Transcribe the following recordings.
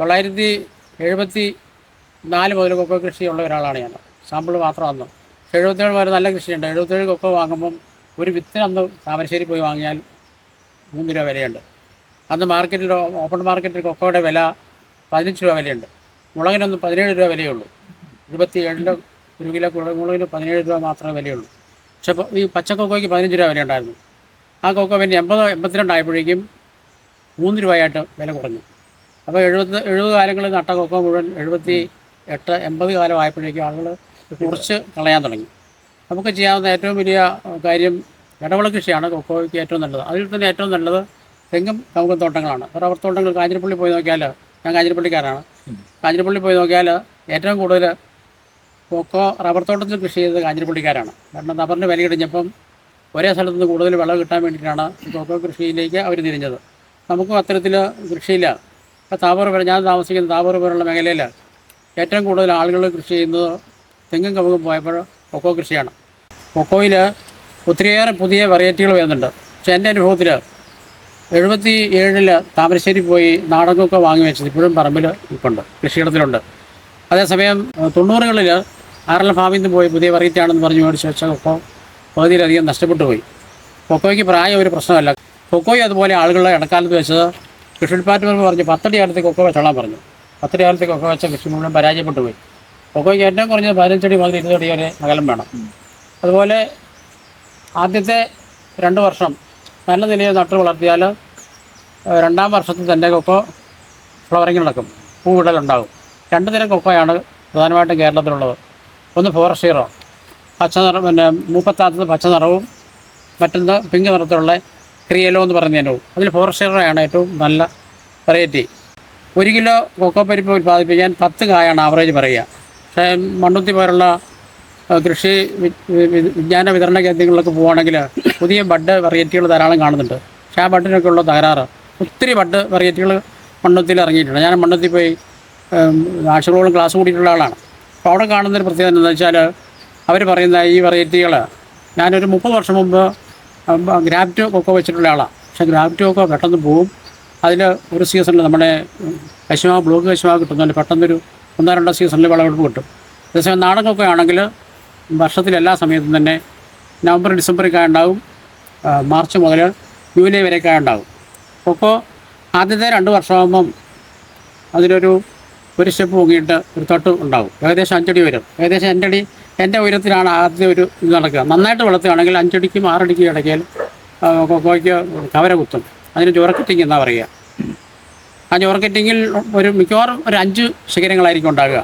തൊള്ളായിരത്തി എഴുപത്തി നാല് മുതൽ കൊക്കോ കൃഷിയുള്ള ഒരാളാണ് ഞാൻ. സാമ്പിൾ മാത്രം അന്ന് എഴുപത്തേഴ് വരെ നല്ല കൃഷിയുണ്ട്. എഴുപത്തേഴ് കൊക്കോ വാങ്ങുമ്പം ഒരു വിത്തിന് അന്ന് താമരശ്ശേരി പോയി വാങ്ങിയാൽ മൂന്ന് രൂപ വിലയുണ്ട്. അന്ന് മാർക്കറ്റിൽ ഓപ്പൺ മാർക്കറ്റിൽ കൊക്കോയുടെ വില പതിനഞ്ച് രൂപ വിലയുണ്ട്. മുളകിനൊന്നും പതിനേഴ് രൂപ വിലയുള്ളൂ. ഇരുപത്തി ഏഴിന്റെ ഒരു കിലോ മുളകിന് പതിനേഴ് രൂപ മാത്രമേ വിലയുള്ളൂ. പക്ഷെ ഈ പച്ച കൊക്കോയ്ക്ക് പതിനഞ്ച് രൂപ വിലയുണ്ടായിരുന്നു. ആ കൊക്കോ പിന്നെ എൺപത് എൺപത്തിരണ്ടായപ്പോഴേക്കും മൂന്ന് രൂപയായിട്ട് വില കുറഞ്ഞു. അപ്പോൾ എഴുപത് എഴുപത് കാലങ്ങളിൽ നട്ട കൊക്കോ മുഴുവൻ എഴുപത്തി എട്ട് എൺപത് കാലം ആയപ്പോഴേക്കും ആളുകൾ കുറച്ച് കളയാൻ തുടങ്ങി. നമുക്ക് ചെയ്യാവുന്ന ഏറ്റവും വലിയ കാര്യം ഇടവിള കൃഷിയാണ് കൊക്കോയ്ക്ക് ഏറ്റവും നല്ലത്. അതിൽ തന്നെ ഏറ്റവും നല്ലത് തെങ്ങും നമുക്ക് തോട്ടങ്ങളാണ്. റബ്ബർ തോട്ടങ്ങൾ കാഞ്ഞിരപ്പള്ളി പോയി നോക്കിയാൽ ഞാൻ കാഞ്ഞിരപ്പള്ളിക്കാരാണ്. കാഞ്ഞിരപ്പള്ളി പോയി നോക്കിയാൽ ഏറ്റവും കൂടുതൽ കൊക്കോ റബ്ബർ തോട്ടത്തിൽ കൃഷി ചെയ്തത് കാഞ്ഞിരപ്പള്ളിക്കാരാണ്. കാരണം റബ്ബറിന് വില ഇടിഞ്ഞപ്പം ഒരേ സ്ഥലത്ത് നിന്ന് കൂടുതൽ വിളവ് കിട്ടാൻ വേണ്ടിയിട്ടാണ് കൊക്കോ കൃഷിയിലേക്ക് അവർ തിരിഞ്ഞത്. നമുക്കും അത്തരത്തിൽ കൃഷിയില്ല. ഇപ്പോൾ താപൂർ വരെ ഞാൻ താമസിക്കുന്ന താപൂർപുരമുള്ള മേഖലയിൽ ഏറ്റവും കൂടുതൽ ആളുകൾ കൃഷി ചെയ്യുന്നത് തെങ്ങും കവുങ്ങും പോയപ്പോൾ കൊക്കോ കൃഷിയാണ്. കൊക്കോയിൽ ഒത്തിരിയേറെ പുതിയ വെറൈറ്റികൾ വരുന്നുണ്ട്. പക്ഷേ എന്റെ അനുഭവത്തിൽ എഴുപത്തി ഏഴിൽ താമരശ്ശേരി പോയി നാടൻ കൊക്കോ വാങ്ങി വെച്ചത് ഇപ്പോഴും പറമ്പിൽ ഇപ്പുണ്ട് കൃഷിയിടത്തിലുണ്ട്. അതേസമയം തൊണ്ണൂറുകളിൽ ആറല ഫാമിൽ നിന്ന് പോയി പുതിയ വെറൈറ്റി ആണെന്ന് പറഞ്ഞ് മേടിച്ച് വെച്ച കൊക്കോ പകുതിയിലധികം നഷ്ടപ്പെട്ടു പോയി. കൊക്കോയ്ക്ക് പ്രായം ഒരു പ്രശ്നമല്ല. കൊക്കോയും അതുപോലെ ആളുകളെ ഇടക്കാലത്ത് വെച്ചത് കൃഷി ഡിപ്പാർട്ട്മെന്റ് പറഞ്ഞ് പത്തടി കാലത്ത് കൊക്കോ വെച്ചോളാൻ പറഞ്ഞു. പത്തടി കാലത്ത് കൊക്കോ വെച്ച കൃഷി മുഴുവൻ പരാജയപ്പെട്ടു പോയി. കൊക്കോയ്ക്ക് ഏറ്റവും കുറഞ്ഞത് പതിനഞ്ചടി മുതൽ ഇരുപതടി വരെ അകലം വേണം. അതുപോലെ ആദ്യത്തെ രണ്ട് വർഷം നല്ല നിലയിൽ നട്ടു വളർത്തിയാൽ രണ്ടാം വർഷത്തിൽ തന്നെ കൊക്കോ ഫ്ലവറിങ് നടക്കും. പൂവിടലുണ്ടാകും രണ്ട് തരം കൊക്കോയാണ് പ്രധാനമായിട്ടും കേരളത്തിലുള്ളത്. ഒന്ന് ഫോറസ്റ്റ് ഹീറോ പച്ച നിറം പിന്നെ മൂപ്പത്താത്തത് പച്ച നിറവും മറ്റൊന്ന് പിങ്ക് നിറത്തിലുള്ള ക്രിയലോ എന്ന് പറഞ്ഞു ഇനവും അതിൽ ഫോറസ്റ്റ് ആണ് ഏറ്റവും നല്ല വെറൈറ്റി ഒരു കിലോ കൊക്കോ പരിപ്പ് ഉൽപ്പാദിപ്പിക്കാൻ പത്ത് കായാണ് ആവറേജ് പറയുക. പക്ഷേ മണ്ണുത്തി പോലുള്ള കൃഷി വിജ്ഞാന വിതരണ കേന്ദ്രങ്ങളിലൊക്കെ പോവുകയാണെങ്കിൽ പുതിയ ബഡ് വെറൈറ്റികൾ ധാരാളം കാണുന്നുണ്ട്. പക്ഷേ ആ ബഡിനൊക്കെ ഉള്ള തകരാറ്. ഒത്തിരി ബഡ് വെറൈറ്റികൾ മണ്ണുത്തിയിൽ ഇറങ്ങിയിട്ടുണ്ട്. ഞാൻ മണ്ണുത്തി പോയി ആഴ്ചകളോളം ക്ലാസ് കൂടിയിട്ടുള്ള ആളാണ്. അപ്പോൾ അവിടെ കാണുന്നൊരു പ്രത്യേകത എന്താണെന്ന് വെച്ചാൽ അവർ പറയുന്ന ഈ വെറൈറ്റികൾ ഞാനൊരു മുപ്പത് വർഷം മുമ്പ് ഗ്രാഫ്റ്റ് ഒക്കെ വെച്ചിട്ടുള്ള ആളാണ് പക്ഷേ ഗ്രാഫ്റ്റ് കൊക്കോ പെട്ടെന്ന് പോവും. അതിൽ ഒരു സീസണിൽ നമ്മുടെ കശുമാവ് ബ്ലോക്ക് കശുമാവ് കിട്ടുന്നതിന് പെട്ടെന്നൊരു ഒന്നോ രണ്ടോ സീസണിൽ വിളവെടുപ്പ് കിട്ടും. അതേസമയം നാടൻ കൊക്കോ ആണെങ്കിൽ വർഷത്തിൽ എല്ലാ സമയത്തും തന്നെ നവംബർ ഡിസംബറിൽ കായ ഉണ്ടാവും മാർച്ച് മുതൽ ജൂലൈ വരെ കായ ഉണ്ടാവും കൊക്കോ ആദ്യത്തെ രണ്ട് വർഷമാകുമ്പം അതിലൊരു ഒരു സ്റ്റെപ്പ് പൊങ്ങിയിട്ട് ഒരു തൊട്ട് ഉണ്ടാവും. ഏകദേശം അഞ്ചടി വരും. ഏകദേശം അഞ്ചടി എന്റെ ഉയരത്തിലാണ് ആദ്യം ഒരു ഇത് നടക്കുക. നന്നായിട്ട് വളർത്തുകയാണെങ്കിൽ അഞ്ചടിക്കും ആറടിക്കും ഇടയ്ക്കാൽ കൊക്കോയ്ക്ക് കവര കുത്തും. അതിന് ജോർക്കറ്റിംഗ് എന്നാ പറയുക. ആ ചോറക്കറ്റിങ്ങിൽ ഒരു മിക്കവാറും ഒരു അഞ്ച് ശിഖരങ്ങളായിരിക്കും ഉണ്ടാകുക.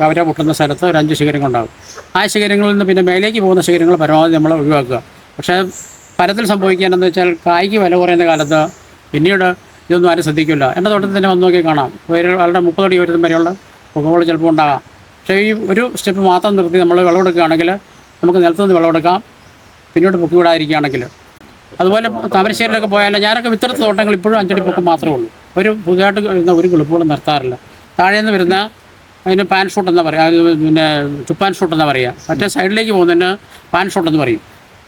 കവര പൊട്ടുന്ന സ്ഥലത്ത് ഒരു അഞ്ച് ശിഖരങ്ങൾ ഉണ്ടാകും. ആ ശിഖരങ്ങളിൽ നിന്ന് പിന്നെ മേലേക്ക് പോകുന്ന ശിഖരങ്ങൾ പരമാവധി നമ്മൾ ഒഴിവാക്കുക. പക്ഷേ ഫലത്തിൽ സംഭവിക്കുകയെന്ന് വെച്ചാൽ കായ്ക്ക് വില കുറയുന്ന കാലത്ത് പിന്നീട് ഇതൊന്നും ആരും ശ്രദ്ധിക്കില്ല. എന്റെ തോട്ടത്തിൽ തന്നെ വന്ന് നോക്കി കാണാം. വളരെ മുപ്പതടി ഉയരത്തും വരെയുള്ള പുകവോൾ ചിലപ്പോൾ ഉണ്ടാകാം. പക്ഷേ ഈ ഒരു സ്റ്റെപ്പ് മാത്രം നിർത്തി നമ്മൾ വിളവെടുക്കുകയാണെങ്കിൽ നമുക്ക് നിലത്ത് നിന്ന് വിളവെടുക്കാം പിന്നീട് പൊക്കി വിടാതിരിക്കുകയാണെങ്കിൽ. അതുപോലെ താമരശ്ശേരിയിലൊക്കെ പോയാൽ ഞാനൊക്കെ വിത്തരത്ത് തോട്ടങ്ങൾ ഇപ്പോഴും അഞ്ചടി പൊക്കം മാത്രമേ ഉള്ളൂ. ഒരു പുതുതായിട്ട് വരുന്ന ഒരു കിളിപ്പുകളും നിർത്താറില്ല. താഴെ നിന്ന് വരുന്ന അതിന് പാൻ ഷൂട്ട് എന്നാ പറയുക അത് പിന്നെ ചുപ്പാൻ ഷൂട്ട് എന്നാ പറയുക മറ്റേ സൈഡിലേക്ക് പോകുന്നതിന് പാൻ ഷൂട്ട് എന്ന് പറയും.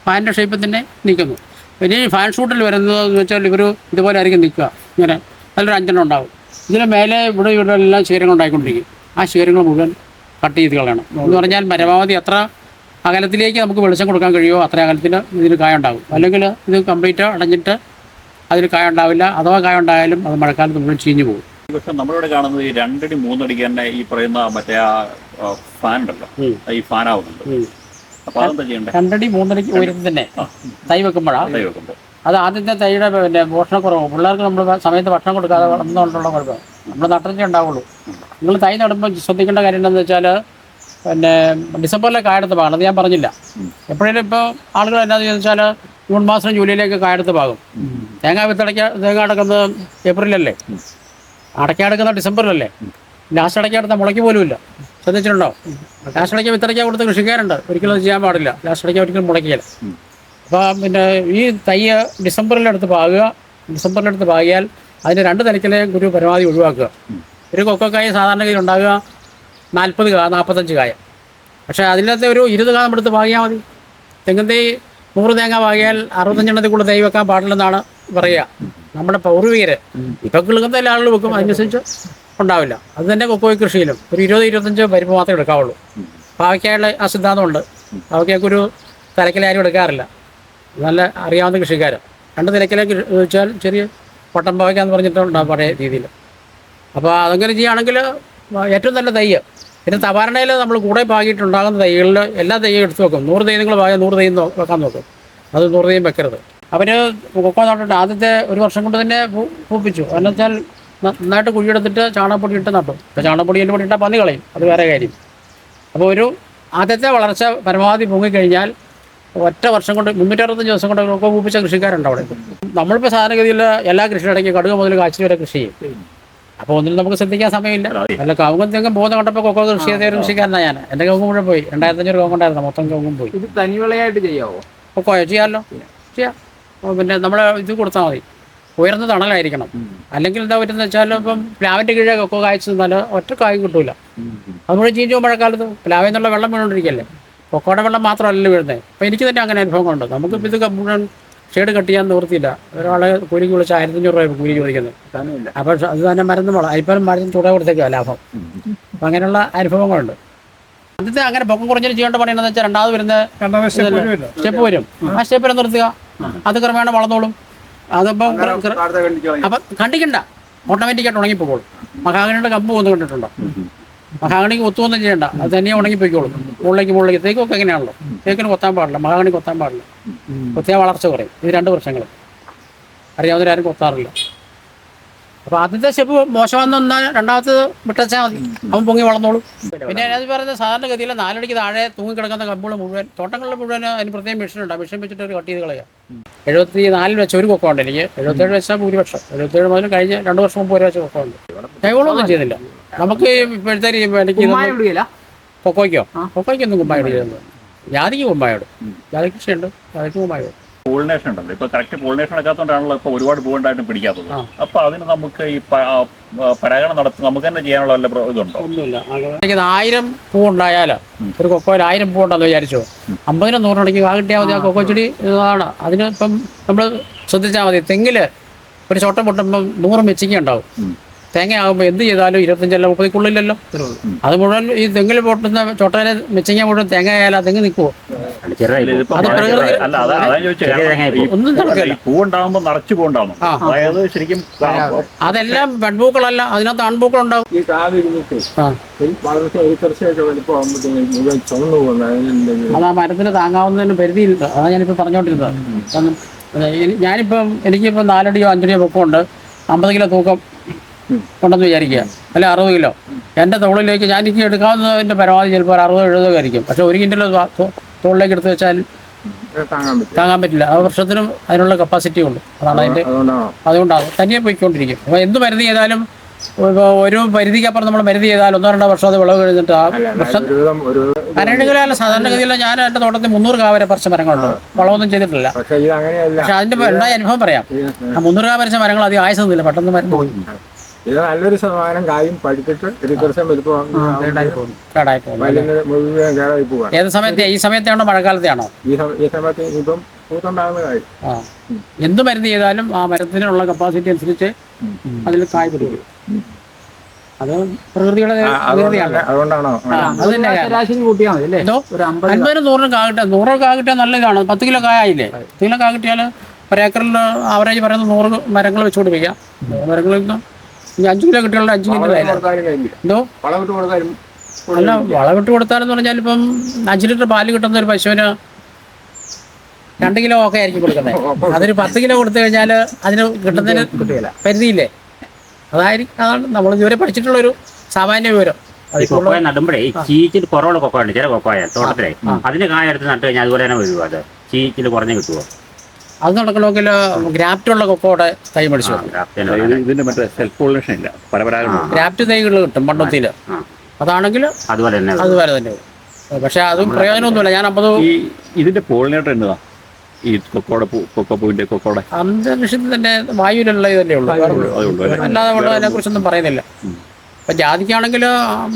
പാന്റെ ഷേപ്പിൽ തന്നെ നിൽക്കുന്നു. പിന്നെ ഈ ഫാൻ ഷൂട്ടിൽ വരുന്നത് എന്ന് വെച്ചാൽ ഇവർ ഇതുപോലെ ആയിരിക്കും നിൽക്കുക. ഇങ്ങനെ അതിലൊരു അഞ്ചെണ്ണം ഉണ്ടാവും. ഇതിന് മേലെ ഇവിടെ ഇവിടെ എല്ലാം ശീരങ്ങൾ ഉണ്ടായിക്കൊണ്ടിരിക്കും. ആ ശീരങ്ങൾ മുഴുവൻ കട്ട് ചെയ്ത് കളയണം. എന്ന് പറഞ്ഞാൽ പരമാവധി എത്ര അകലത്തിലേക്ക് നമുക്ക് വെളിച്ചം കൊടുക്കാൻ കഴിയുമോ അത്ര അകലത്തിൽ ഇതിന് കായ ഉണ്ടാകും. അല്ലെങ്കിൽ ഇത് കംപ്ലീറ്റ് അടഞ്ഞിട്ട് അതിന് കായ ഉണ്ടാവില്ല. അഥവാ കായ ഉണ്ടായാലും അത് മഴക്കാലത്ത് മുഴുവൻ ചീഞ്ഞു പോകും. പക്ഷെ നമ്മളിവിടെ കാണുന്നത് ഈ രണ്ടടി മൂന്നടിക്ക് തന്നെ ഈ പറയുന്ന മറ്റേ ആ ഫാൻ ഉണ്ടല്ലോ. ഈ ഫാൻ ആവുന്നുണ്ട്. അപ്പൊ അതെന്താ ചെയ്യണ്ടേ? രണ്ടടി മൂന്നടിക്ക് ഉയരത്തിൽ തന്നെ തൈ വെക്കുമ്പോഴാണ് തൈ വെക്കുമ്പോൾ അത് ആദ്യത്തെ തൈയുടെ പിന്നെ പോഷണക്കുറവ് പിള്ളേർക്ക് നമ്മൾ സമയത്ത് ഭക്ഷണം കൊടുക്കാതെ വളർന്നുകൊണ്ടുള്ള കുഴപ്പം. നമ്മൾ നട്ടത്തിൽ ഉണ്ടാവുള്ളൂ. നിങ്ങൾ തൈ നടുമ്പോൾ ശ്രദ്ധിക്കേണ്ട കാര്യം എന്താണെന്ന് വെച്ചാൽ പിന്നെ ഡിസംബറിലെ കായെടുത്ത് പാകണം അത് ഞാൻ പറഞ്ഞില്ല. എപ്പോഴേലും ഇപ്പോൾ ആളുകൾ എന്നാന്ന് ചോദിച്ചാൽ ജൂൺ മാസം ജൂലൈയിലേക്ക് കായെടുത്ത് പാകും തേങ്ങ വിത്തടയ്ക്ക തേങ്ങ അടക്കുന്നത് ഏപ്രിലല്ലേ? അടയ്ക്ക അടക്കുന്ന ഡിസംബറിലല്ലേ? ലാസ്റ്റ് അടയ്ക്ക അടുത്ത മുളയ്ക്ക് പോലും ഇല്ല ശ്രദ്ധിച്ചിട്ടുണ്ടോ? ലാസ്റ്റ് അടയ്ക്ക വിത്തടയ്ക്ക കൊടുത്ത് കൃഷിക്കാരുണ്ട്. ഒരിക്കലും അത് ചെയ്യാൻ പാടില്ല. ലാസ്റ്റ് അടയ്ക്ക ഒരിക്കലും മുളയ്ക്കില്ല അപ്പോൾ പിന്നെ ഈ തൈ ഡിസംബറിലെടുത്ത് പാകുക. ഡിസംബറിലെടുത്ത് പാകിയാൽ അതിന് രണ്ട് തലത്തിലെ ഒരു പരമാവധി ഒഴിവാക്കുക. ഒരു കൊക്കോക്കായ കയ്യിൽ ഉണ്ടാകുക നാൽപ്പത് കാ നാൽപ്പത്തഞ്ച് കായ. പക്ഷേ അതിനകത്ത് ഒരു ഇരുപത് കാ എടുത്ത് പാകിയാൽ മതി. തെങ്ങും തൈ നൂറ് തേങ്ങ വാങ്ങിയാൽ അറുപത്തഞ്ചെണ്ണത്തിൽ കൂടുതൽ തൈ വെക്കാൻ പാടില്ലെന്നാണ് പറയുക. നമ്മുടെ പൗർവികര് ഇപ്പം കിളുക്കുന്ന എല്ലാ ആളുകൾ വെക്കും. അതിനനുസരിച്ച് ഉണ്ടാവില്ല. അത് തന്നെ കൊക്കോയ് കൃഷിയിലും. ഒരു ഇരുപത് ഇരുപത്തഞ്ച് പരിപ്പ് മാത്രമേ എടുക്കാവുള്ളൂ. പാവയ്ക്കായുള്ള ആ സിദ്ധാന്തമുണ്ട്. പാവയ്ക്കൊക്കെ ഒരു തലക്കിലാരും എടുക്കാറില്ല. നല്ല അറിയാവുന്ന കൃഷിക്കാരാണ് രണ്ട് നിലയ്ക്കലേക്ക് വെച്ചാൽ ചെറിയ പട്ടം പാവയ്ക്ക എന്ന് പറഞ്ഞിട്ടുണ്ടാകും പഴയ രീതിയിൽ. അപ്പോൾ അതങ്ങനെ ചെയ്യുകയാണെങ്കിൽ ഏറ്റവും നല്ല തയ്യ് പിന്നെ തവാരണയിൽ നമ്മൾ കൂടെ പാകിയിട്ടുണ്ടാകുന്ന തൈകളിൽ എല്ലാ തൈയും എടുത്ത് വെക്കും. നൂറ് തൈ നിങ്ങൾ പാകിയ നൂറ് തൈ വെക്കാൻ നോക്കും. അത് നൂറ് തൈയും വെക്കരുത്. അവർ കൊക്കോ നട്ടിട്ട് ആദ്യത്തെ ഒരു വർഷം കൊണ്ട് തന്നെ പൂപ്പിച്ചു. കാരണം വെച്ചാൽ നന്നായിട്ട് കുഴിയെടുത്തിട്ട് ചാണകപ്പൊടി ഇട്ട് നട്ടു. ഇപ്പോൾ ചാണകപ്പൊടി അതിന്റെ പൊടി ഇട്ടാൽ പന്നി കളയും. അത് വേറെ കാര്യം. അപ്പോൾ ഒരു ആദ്യത്തെ വളർച്ച പരമാവധി പൊങ്ങിക്കഴിഞ്ഞാൽ ഒറ്റ വർഷം കൊണ്ട് മുന്നൂറ്ററുപത്തഞ്ച് ദിവസം കൊണ്ട് കൊക്കോ പൂപ്പിച്ച കൃഷിക്കാരുണ്ട് അവിടെ. നമ്മളിപ്പോൾ സാധാരണഗതിയിൽ എല്ലാ കൃഷിയിടയ്ക്ക് കടുക് മുതൽ കാച്ചിൽ വരെ കൃഷി ചെയ്യും. അപ്പോൾ ഒന്നിനും നമുക്ക് ശ്രദ്ധിക്കാൻ സമയമില്ല. അല്ല കവുങ്ങും തെങ്ങും പോകുന്ന കണ്ടപ്പോൾ കൊക്കോ കൃഷി ചെയ്ത് കൃഷിക്കാരനാണ് ഞാൻ. എന്റെ കവുങ്ങ് മുഴുവൻ പോയി. രണ്ടായിരത്തി അഞ്ഞൂറ് കവുങ്ങ് ഉണ്ടായിരുന്നു. മൊത്തം കവുങ്ങും പോയി. ഇത് തനിവിളയായിട്ട് ചെയ്യാവോ? കൊക്കോ ചെയ്യാമല്ലോ ചെയ്യാം. പിന്നെ നമ്മൾ ഇത് കൊടുത്താൽ മതി. ഉയർന്ന തണലായിരിക്കണം. അല്ലെങ്കിൽ എന്താ പറ്റുന്ന വെച്ചാൽ ഇപ്പം പ്ലാവിന്റെ കീഴെ കൊക്കോ കായ്ച്ചു നിന്നാൽ ഒറ്റ കായ് കിട്ടൂല. അതുപോലെ ചീഞ്ചോ മഴക്കാലത്ത് പ്ലാവിൽ നിന്നുള്ള വെള്ളം വീണോണ്ടിരിക്കല്ലേ? കൊക്കോടെ വെള്ളം മാത്രമല്ലല്ലോ വീഴുന്നത് അപ്പൊ എനിക്ക് തന്നെ അങ്ങനെ അനുഭവങ്ങളുണ്ട്. നമുക്ക് ഇത് മുഴുവൻ ഷെയ്ഡ് കട്ട് ചെയ്യാൻ നിവൃത്തിയില്ല. ഒരാളെ കൂലിക്ക് വിളിച്ച ആയിരത്തഞ്ഞൂറ് രൂപ കൂലി ചോദിക്കുന്നത് അപ്പൊ അപ്പോൾ അത് തന്നെ മരുന്ന് വളം അതിപ്പം മരുന്ന് തുട കൊടുത്തേക്കുക ലാഭം. അപ്പം അങ്ങനെയുള്ള അനുഭവങ്ങളുണ്ട്. ആദ്യത്തെ അങ്ങനെ പൊക്കം കുറഞ്ഞിട്ട് ചെയ്യേണ്ട പണി എന്താണെന്ന് വെച്ചാൽ രണ്ടാമത് വരുന്ന സ്റ്റെപ്പ് വരും ആ. സ്റ്റെപ്പിനെ നിർത്തുക. അത് ക്രമേണ വളർന്നോളും. അതിപ്പം അപ്പം കണ്ടിക്കണ്ട. ഓട്ടോമാറ്റിക്കായിട്ട് ഉണങ്ങിപ്പോകും മഹാഗണിയുടെ കമ്പ് വന്ന് കണ്ടിട്ടുണ്ടോ? മഹാഗണിക്ക് ഒത്തുവൊന്നും ചെയ്യണ്ട. അത് തന്നെ ഉണങ്ങിപ്പോയിക്കോളും. മുകളിലേക്ക് മുകളിലേക്ക്. തേക്കൊക്കെ എങ്ങനെയാണല്ലോ? തേക്കിന് കൊത്താൻ പാടില്ല. മഹാഗണി കൊത്താൻ പാടില്ല. കൊത്തിയാൽ വളർച്ച കുറയും. ഇത് രണ്ട് വർഷങ്ങൾ. അറിയാവുന്നവരാരും കൊത്താറില്ല. അപ്പോൾ ആദ്യത്തെ സ്റ്റെപ്പ് മോശമാണെന്നാൽ രണ്ടാമത്തത് വിട്ടച്ചാൽ മതി. അവൻ പൊങ്ങി വളർന്നോളും. പിന്നെ അത് പറയുന്നത് സാധാരണഗതിയിൽ നാലടിക്ക് താഴെ തൂങ്ങിക്കിടക്കുന്ന കമ്പുകൾ മുഴുവൻ തോട്ടങ്ങളിൽ മുഴുവൻ അതിന് പ്രത്യേകം മെഷീൻ ഉണ്ട്. ആ മെഷീൻ വെച്ചിട്ട് ഒരു കട്ട് ചെയ്ത് കളയാം. എഴുപത്തി നാലിൽ വെച്ച ഒരു കൊക്കമുണ്ട് എനിക്ക്. എഴുപത്തേഴ് വെച്ചാൽ ഭൂരിപക്ഷം. എഴുപത്തേഴ് മുതൽ കഴിഞ്ഞ രണ്ട് വർഷം മുമ്പ് ഒരു വെച്ച കൊക്കമുണ്ട് ജൈവളമൊന്നും ചെയ്തില്ല നമുക്ക് ഇപ്പോഴത്തെ കൊക്കോയ്ക്കോ? കൊക്കോയ്ക്കൊന്നും കുമ്പായ ചെയ്യുന്നത് ജാതിക്ക് മുമ്പായോട് ജാതി ഉണ്ട് ജാതിക്ക് കുമ്മായോട് പോളിനേഷൻ ഉണ്ടല്ലോ. ഇപ്പൊ കറക്റ്റ് പോളിനേഷൻ അടക്കാത്തോണ്ടാണല്ലോ ഇപ്പൊ ഒരുപാട് പൂവുണ്ടായിട്ടും പിടിക്കാത്തത്. അപ്പൊ അതിന് നമുക്ക് ഈ പരാഗണം നടത്തി നമുക്ക് തന്നെ ചെയ്യാനുള്ള വല്ല ഇതുണ്ടോ? ഒന്നുമില്ല. ആയിരം പൂ ഉണ്ടായാലോ ഒരു കൊക്കോയിൽ ആയിരം പൂ ഉണ്ടെന്ന് വിചാരിച്ചോ. അമ്പതിനും നൂറിനടയ്ക്ക് ആ കിട്ടിയാൽ മതി. ആ കൊക്കോ ചെടി ഇതാണ്. അതിന് ഇപ്പം നമ്മൾ ശ്രദ്ധിച്ചാൽ മതി. തെങ്ങിൽ ഒരു ചോട്ടം പൊട്ടുമ്പം നൂറ് ഉം. തേങ്ങ ആകുമ്പോൾ എന്ത് ചെയ്താലും ഇരുപത്തഞ്ചല്ല മുപ്പതിക്കുള്ളില്ലല്ലോ. അത് മുഴുവൻ ഈ തെങ്ങിൽ പൊട്ടുന്ന ചോട്ടയിലെ മിച്ചങ്ങ മുഴുവൻ തേങ്ങ ആയാലും തെങ്ങ് നിൽക്കുമോ അല്ല, ഇതിപ്പോ അത് പ്രകൃതി- അല്ല അതാ അതാ ഒന്നും നടക്കില്ല. നിറച്ചു പൂവുണ്ടാവുന്നു അതായത് ശരിക്കും അതെല്ലാം പെൺപൂക്കളല്ല അതിനകത്ത് ആൺപൂക്കളുണ്ടാവും ഈ കാവിരുന്നിട്ട് ആ. വളരെ ഒരു തീർച്ചയായിട്ടും വലിപ്പം ആകുമ്പോഴത്തേക്കും മുഴുവൻ ചുവന്നു പോകുന്നത് അതിനെന്തെങ്കിലും അത് ആ മരത്തിന് താങ്ങാവുന്നതിന് പരിധിയില്ല. അതാണ് ഞാനിപ്പോൾ പറഞ്ഞുകൊണ്ടിരുന്നത് കാരണം അതെ, എനി- ഞാനിപ്പം എനിക്കിപ്പോൾ നാലടിയോ അഞ്ചടിയോ പൊക്കമുണ്ട്. അമ്പത് കിലോ തൂക്കം. ഉണ്ടെന്ന് വിചാരിക്കുക. അല്ല അറുപത് കിലോ. എന്റെ തോളിലേക്ക് ഞാൻ എനിക്ക് എടുക്കാവുന്നതിന്റെ പരമാവധി ചിലപ്പോൾ ഒരു അറുപത് എഴുപതോ ആയിരിക്കും. പക്ഷെ ഒരു കിൻഡൽ തോളിലേക്ക് എടുത്തു വെച്ചാൽ താങ്ങാൻ പറ്റും താങ്ങാൻ പറ്റില്ല. ആ വർഷത്തിനും അതിനുള്ള കപ്പാസിറ്റി ഉണ്ട്. അതാണ് അതിന്റെ അതുകൊണ്ടാണോ? തനിയെ പോയിക്കൊണ്ടിരിക്കും. അപ്പോൾ എന്ത് മരുന്ന് ചെയ്താലും ഒരു പരിധിക്കപ്പുറം നമ്മൾ മരുന്ന് ചെയ്താൽ ഒന്നോ രണ്ടോ വർഷം അത് വിളവ് കഴിഞ്ഞിട്ട് ആ വർഷം അല്ല സാധാരണഗതിയിൽ ഞാൻ എന്റെ തോട്ടത്തിൽ മുന്നൂറ് കാ വരെ പറിച്ച മരങ്ങളുണ്ട്. വളമൊന്നും ചെയ്തിട്ടില്ല. പക്ഷെ അതിന്റെ ഉണ്ടായ അനുഭവം പറയാം. ആ മുന്നൂറ് കാ പറിച്ച മരങ്ങൾ അധികം ആയുസൊന്നുമില്ല. പെട്ടെന്ന് മരം പോയി. ഇത് നല്ലൊരു ശതമാനം കായും ഒരു ദിവസം വലിപ്പം മുഴുവൻ കേടായി പോവാണ്. ഏത് സമയത്ത് ഈ സമയത്താണോ മഴക്കാലത്തെയാണോ ഈ സമയത്ത് ഇപ്പം പൂത്തുണ്ടാകുന്ന എന്ത് മരുന്ന് ചെയ്താലും ആ മരത്തിനുള്ള കപ്പാസിറ്റി അനുസരിച്ച് അതിൽ കായ് പിടിക്കും. അത് പ്രകൃതിയുടെ ഒരു അൻപതിന് നൂറിന് കാകിട്ടെ നൂറ് കാകിട്ടാൽ നല്ലതാണ്. പത്ത് കിലോ കായായില്ലേ? പത്ത് കിലോ കാകിട്ടിയാൽ ഒരേക്കറിൽ ആവറേജ് പറയുന്നത് നൂറ് മരങ്ങൾ വെച്ച് പിടിപ്പിക്കാം മരങ്ങളിൽ നിന്ന് അഞ്ച് കിലോ കിട്ടിയുള്ള അഞ്ചു കിലോ എന്തോ? അല്ല വളമിട്ട് കൊടുത്താലെന്ന് പറഞ്ഞാൽ ഇപ്പം അഞ്ച് ലിറ്റർ പാൽ കിട്ടുന്ന ഒരു പശുവിന് രണ്ട് കിലോ ഒക്കെ ആയിരിക്കും കൊടുക്കുന്നത്. അതൊരു പത്ത് കിലോ കൊടുത്തു കഴിഞ്ഞാൽ അതിന് കിട്ടുന്നതിന് പരിധിയില്ലേ? അതായിരിക്കും അതാണ് നമ്മൾ ഇതുവരെ പഠിച്ചിട്ടുള്ള ഒരു സാമാന്യ വിവരം. ഈ കൊക്കോയ നടുമ്പോഴേ ചീച്ചിൽ കുറവുള്ള കൊക്കോ ഉണ്ട് ചില കൊക്കോയ തോട്ടത്തിലെ. അതിന് കായ എടുത്ത് നട്ട് കഴിഞ്ഞാൽ അതുപോലെ തന്നെ വരുമോ അത്. ചീച്ചിൽ കുറഞ്ഞു കിട്ടുമോ അത് നടക്കണമെങ്കിൽ ഗ്രാഫ്റ്റുള്ള കൊക്കോടെ തൈ മേടിച്ചു ഇതിന്റെ മറ്റേ സെൽഫ് പോളിനേഷൻ ഇല്ല. പരപരാഗണം ഗ്രാഫ്റ്റ് തൈകൾ കിട്ടും പണ്ടത്തിയിൽ ആ. അതാണെങ്കിൽ അതുപോലെ തന്നെ അതുപോലെ തന്നെ പക്ഷെ അതും പ്രയോജനമൊന്നുമില്ല. ഞാൻ അമ്പത് ഇതിന്റെ പോളിനേറ്റർ എന്നതാ? ഈ കൊക്കോടെ കൊക്കോ പൂവിന്റെ കൊക്കോടെ? അന്തരീക്ഷത്തിൽ തന്നെ വായുവിലുള്ള ഇതല്ലേ ഉള്ളൂ. ഉള്ളൂ? അല്ലാതെ കൊണ്ട് അതിനെ കുറിച്ചൊന്നും പറയുന്നില്ല. ഇപ്പൊ ജാതിക്കാണെങ്കിൽ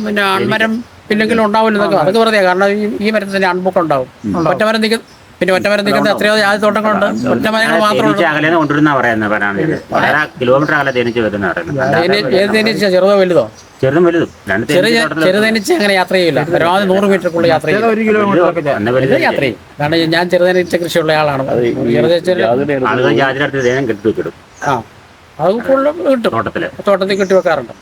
പിന്നെ അൺമരം പിന്നെങ്കിലും ഉണ്ടാവില്ല ഇതൊക്കെ അതൊക്കെ വെറുതെ കാരണം ഈ മരത്തിന് അൺപൊക്കെ ഉണ്ടാവും. ഒറ്റ മരം നിൽക്കുന്ന പിന്നെ ഒറ്റമരം നിൽക്കുന്ന എത്രയോ ജാതി തോട്ടങ്ങളുണ്ട്. ഒറ്റമരങ്ങൾ മാത്രമേ കൊണ്ടുവരുന്ന പറയുന്നത് കിലോമീറ്റർ അകലെ തേനീച്ച വരുന്ന പറയുന്നത് ഏത് തേനീച്ച ചെറുതോ വലുതോ? ചെറുതും വലുതും. രണ്ട് ചെറിയ തേനീച്ച ചെറുതേനീച്ച അങ്ങനെ യാത്ര ചെയ്യില്ല. പരമാവധി നൂറ് മീറ്റർക്കുള്ള യാത്ര വലുത് യാത്ര ചെയ്യും കാരണം ഞാൻ ചെറുതേനീച്ച കൃഷിയുള്ള ആളാണ്. ചെറുതേനീച്ച കെട്ടി ആ. അത് കൂടുതലും കിട്ടും. തോട്ടത്തിൽ തോട്ടത്തിൽ കെട്ടി വെക്കാറുണ്ട്.